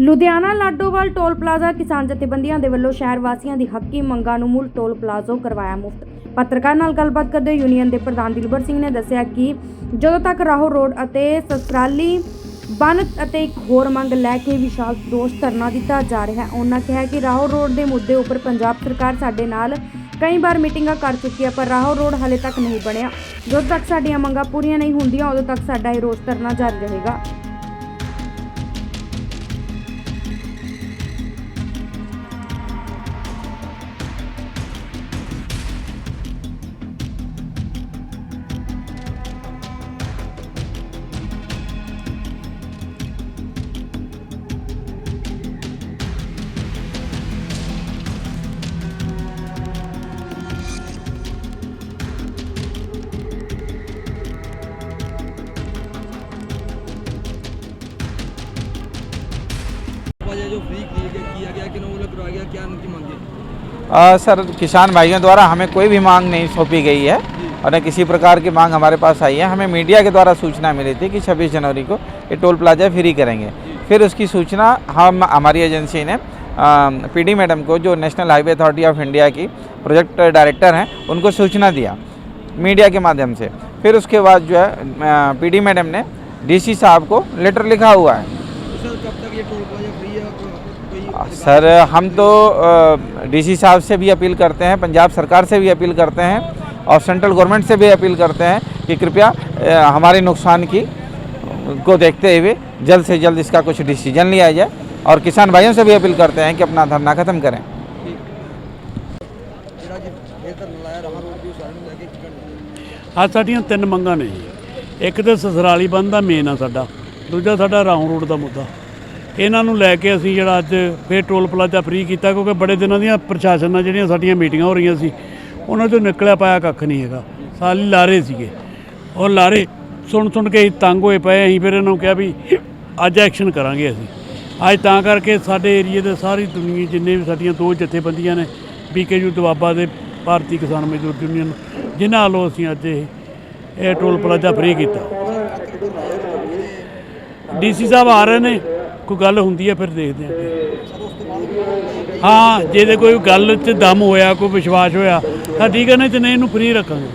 Ludhiana Ladowal toll plaza ਕਿਸਾਨ ਜਥੇਬੰਦੀਆਂ ਦੇ ਵੱਲੋਂ ਸ਼ਹਿਰ ਵਾਸੀਆਂ ਦੀ ਹੱਕੀ ਮੰਗਾਂ ਨੂੰ ਮੂਲ ਟੋਲ ਪਲਾਜ਼ੋ ਕਰਵਾਇਆ ਮੁਫਤ। ਪੱਤਰਕਾਰ ਨਾਲ ਗੱਲਬਾਤ ਕਰਦੇ ਯੂਨੀਅਨ ਦੇ ਪ੍ਰਧਾਨ ਦਿਲਬਰ ਸਿੰਘ ਨੇ ਦੱਸਿਆ ਕਿ ਜਦੋਂ ਤੱਕ ਰਾਹੋ ਰੋਡ ਅਤੇ ਸਸਰਾਲੀ ਬੰਨ ਅਤੇ ਇੱਕ ਹੋਰ ਮੰਗ ਲੈ ਕੇ ਵਿਸ਼ਾਲ ਦੋਸ਼ ਧਰਨਾ ਦਿੱਤਾ ਜਾ ਰਿਹਾ ਹੈ ਉਹਨਾਂ ਕਿਹਾ ਕਿ ਰਾਹੋ ਰੋਡ ਦੇ ਮੁੱਦੇ ਉੱਪਰ ਪੰਜਾਬ ਸਰਕਾਰ ਸਾਡੇ ਨਾਲ ਕਈ ਵਾਰ ਮੀਟਿੰਗਾਂ ਕਰ ਚੁੱਕੀ ਹੈ, ਪਰ ਰਾਹੋ ਰੋਡ ਹਲੇ ਤੱਕ ਨਹੀਂ ਬਣਿਆ। ਜਦੋਂ ਤੱਕ ਸਾਡੀਆਂ ਮੰਗਾਂ ਪੂਰੀਆਂ ਨਹੀਂ ਹੁੰਦੀਆਂ, ਉਦੋਂ ਤੱਕ ਸਾਡਾ ਇਹ ਰੋਸ ਧਰਨਾ ਜਾਰੀ ਰਹੇਗਾ। फ्री किया गया कि नोबल करवाया गया क्या उनकी मांगे? आ, सर किसान भाइयों द्वारा हमें कोई भी मांग नहीं सौंपी गई है और न किसी प्रकार की मांग हमारे पास आई है। हमें मीडिया के द्वारा सूचना मिली थी कि 26 जनवरी को ये टोल प्लाजा फ्री करेंगे। फिर उसकी सूचना हम हमारी एजेंसी ने पीडी मैडम को जो national highway authority of India की प्रोजेक्ट डायरेक्टर हैं उनको सूचना दिया मीडिया के माध्यम से। फिर उसके बाद जो है पीडी मैडम ने डीसी साहब को लेटर लिखा हुआ है। ये टोल प्लाजा फ्री है कोई आ, सर हम तो डीसी साहब से भी अपील करते हैं पंजाब सरकार से भी अपील करते हैं और सेंट्रल गवर्नमेंट से भी अपील करते हैं कि कृपया अ, हमारे नुकसान की को देखते हुए जल्द से जल्द इसका कुछ डिसीजन लिया जाए और किसान भाइयों से भी अपील करते हैं कि अपना धरना खत्म करें ਜਿਹੜਾ ਜੀ ਇਹ ਤਾਂ ਲਾਇਆ ਰਹਾ ਰੋਡ ਦੀ ਸਾਈਡ ਨੂੰ ਲੈ ਕੇ ਕੀ ਕਰਨਾ ਆ ਸਾਡੀਆਂ ਤਿੰਨ ਮੰਗਾਂ ਨੇ ਜੀ ਇੱਕ ਤਾਂ ਸਸਰਾਲੀ ਬੰਦ ਦਾ ਮੇਨ ਆ ਸਾਡਾ ਦੂਜਾ ਸਾਡਾ ਰਾਉਂ ਰੋਡ ਦਾ ਮੁੱਦਾ ਇਹਨਾਂ ਨੂੰ ਲੈ ਕੇ ਅਸੀਂ ਜਿਹੜਾ ਅੱਜ ਫੇਰ ਟੋਲ ਪਲਾਜ਼ਾ ਫ੍ਰੀ ਕੀਤਾ ਕਿਉਂਕਿ ਬੜੇ ਦਿਨਾਂ ਦੀਆਂ ਪ੍ਰਸ਼ਾਸਨ ਨਾਲ ਜਿਹੜੀਆਂ ਸਾਡੀਆਂ ਮੀਟਿੰਗਾਂ ਹੋ ਰਹੀਆਂ ਸੀ, ਉਹਨਾਂ ਤੋਂ ਨਿਕਲਿਆ ਪਾਇਆ ਕੱਖ ਨਹੀਂ ਹੈਗਾ। ਸਾਲੀ ਲਾਰੇ ਸੀਗੇ। ਉਹ ਲਾਰੇ ਸੁਣ ਸੁਣ ਕੇ ਅਸੀਂ ਤੰਗ ਹੋਏ ਪਏ, ਅਸੀਂ ਫਿਰ ਇਹਨਾਂ ਨੂੰ ਕਿਹਾ ਵੀ ਅੱਜ ਐਕਸ਼ਨ ਕਰਾਂਗੇ ਅਸੀਂ। ਅੱਜ ਤਾਂ ਕਰਕੇ ਸਾਡੇ ਏਰੀਏ ਦੇ ਸਾਰੀ ਦੁਨੀਆ ਜਿੰਨੇ ਵੀ ਸਾਡੀਆਂ ਦੋ ਜਥੇਬੰਦੀਆਂ ਨੇ ਬੀਕੇਯੂ ਦਵਾਬਾ ਦੇ ਭਾਰਤੀ ਕਿਸਾਨ ਮਜ਼ਦੂਰ ਯੂਨੀਅਨ, ਜਿਨ੍ਹਾਂ ਵੱਲੋਂ ਅਸੀਂ ਅੱਜ ਇਹ ਇਹ ਟੋਲ ਪਲਾਜ਼ਾ ਫ੍ਰੀ ਕੀਤਾ। ਡੀਸੀ ਸਾਹਿਬ ਆ ਰਹੇ ਨੇ। ਕੋਈ ਗੱਲ ਹੁੰਦੀ ਹੈ, ਫਿਰ ਦੇਖਦੇ ਹਾਂ ਅੱਗੇ। ਹਾਂ ਜੇ ਤੇ ਕੋਈ ਗੱਲ 'ਚ ਦਮ ਹੋਇਆ, ਕੋਈ ਵਿਸ਼ਵਾਸ ਹੋਇਆ, ਤਾਂ ਠੀਕ ਹੈ, ਨਹੀਂ ਤੇ ਨਹੀਂ, ਇਹਨੂੰ ਫ੍ਰੀ ਰੱਖਾਂਗੇ